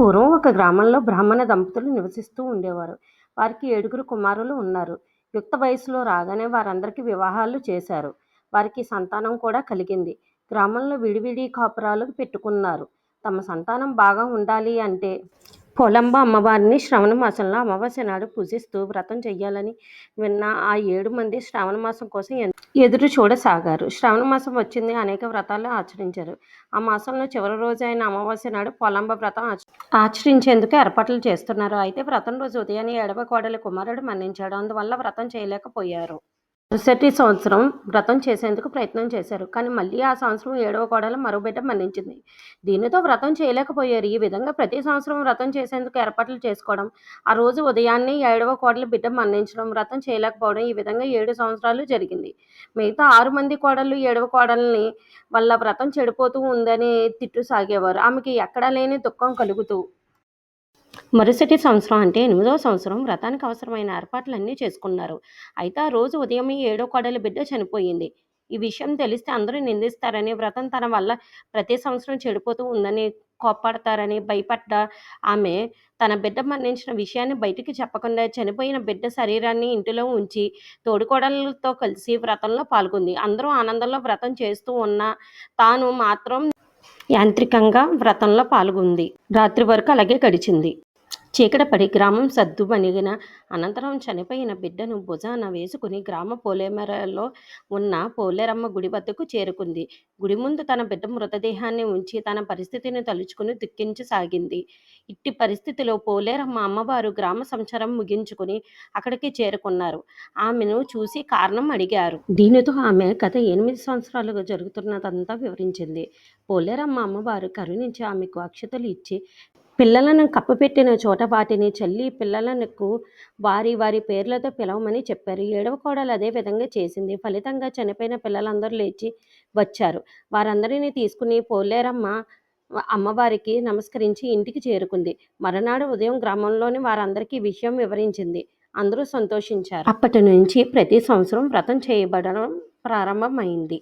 పూర్వం ఒక గ్రామంలో బ్రాహ్మణ దంపతులు నివసిస్తూ ఉండేవారు. వారికి ఏడుగురు కుమారులు ఉన్నారు. యుక్త వయసులో రాగానే వారందరికీ వివాహాలు చేశారు. వారికి సంతానం కూడా కలిగింది. గ్రామంలో విడివిడి కాపురాలు పెట్టుకున్నారు. తమ సంతానం బాగా ఉండాలి అంటే పొలంబ అమ్మవారిని శ్రవణ మాసంలో అమావాస్య నాడు పూజిస్తూ వ్రతం చెయ్యాలని విన్న ఆ ఏడు మంది శ్రావణ మాసం కోసం ఎదురు చూడసాగారు. శ్రావణ మాసం వచ్చింది. అనేక వ్రతాలు ఆచరించారు. ఆ మాసంలో చివరి రోజు అయిన అమావాస్య నాడు పొలంబ వ్రతం ఆచ- ఆచరించేందుకు ఏర్పాట్లు చేస్తున్నారు. అయితే వ్రతం రోజు ఉదయాన్నే ఎడవ కోడలి కుమారుడు మరణించాడు. అందువల్ల వ్రతం చేయలేకపోయారు. మరుసటి సంవత్సరం వ్రతం చేసేందుకు ప్రయత్నం చేశారు. కానీ మళ్ళీ ఆ సంవత్సరం ఏడవ కోడలు మరో బిడ్డ మరణించింది దీనితో వ్రతం చేయలేకపోయారు. ఈ విధంగా ప్రతి సంవత్సరం వ్రతం చేసేందుకు ఏర్పాట్లు చేసుకోవడం ఆ రోజు ఉదయాన్నే ఏడవ కోడలు బిడ్డ మరణించడం వ్రతం చేయలేకపోవడం ఈ విధంగా ఏడు సంవత్సరాలు జరిగింది. మిగతా ఆరు మంది కోడళ్ళు ఏడవ కోడల్ని వల్ల వ్రతం చెడిపోతూ ఉందని తిట్టు సాగేవారు. ఆమెకి ఎక్కడా లేని దుఃఖం కలుగుతూ మరుసటి సంవత్సరం అంటే ఎనిమిదవ సంవత్సరం వ్రతానికి అవసరమైన ఏర్పాట్లన్నీ చేసుకున్నారు. అయితే ఆ రోజు ఉదయం ఏడో కోడలి బిడ్డ చనిపోయింది. ఈ విషయం తెలిస్తే అందరూ నిందిస్తారని వ్రతం తన వల్ల ప్రతి సంవత్సరం చెడిపోతూ ఉందని కోప్పడతారని భయపడ్డ ఆమె తన బిడ్డ మరణించిన విషయాన్ని బయటికి చెప్పకుండా చనిపోయిన బిడ్డ శరీరాన్ని ఇంటిలో ఉంచి తోడుకోడలతో కలిసి వ్రతంలో పాల్గొంది. అందరూ ఆనందంలో వ్రతం చేస్తూ ఉన్నా తాను మాత్రం యాంత్రికంగా వ్రతంలో పాల్గొంది. రాత్రి వరకు అలాగే గడిచింది. చీకటపడి గ్రామం సద్దుమణిగిన అనంతరం చనిపోయిన బిడ్డను భుజాన వేసుకుని గ్రామ పోలేమరలో ఉన్న పోలేరమ్మ గుడి వద్దకు చేరుకుంది. గుడి ముందు తన బిడ్డ మృతదేహాన్ని ఉంచి తన పరిస్థితిని తలుచుకుని దుఃఖించసాగింది. ఇట్టి పరిస్థితిలో పోలేరమ్మ అమ్మవారు గ్రామ సంచారం ముగించుకుని అక్కడికి చేరుకున్నారు. ఆమెను చూసి కారణం అడిగారు. దీనితో ఆమె గత ఎనిమిది సంవత్సరాలుగా జరుగుతున్నదంతా వివరించింది. పోలేరమ్మ అమ్మవారు కరుణించి ఆమెకు అక్షతలు ఇచ్చి పిల్లలను కప్పపెట్టిన చోట వాటిని చల్లి పిల్లలకు వారి వారి పేర్లతో పిలవమని చెప్పారు. ఏడవ కోడలు అదే విధంగా చేసింది. ఫలితంగా చనిపోయిన పిల్లలందరూ లేచి వచ్చారు. వారందరినీ తీసుకుని పోలేరమ్మ అమ్మవారికి నమస్కరించి ఇంటికి చేరుకుంది. మరునాడు ఉదయం గ్రామంలోని వారందరికీ విషయం వివరించింది. అందరూ సంతోషించారు. అప్పటి నుంచి ప్రతి సంవత్సరం వ్రతం చేయబడడం ప్రారంభమైంది.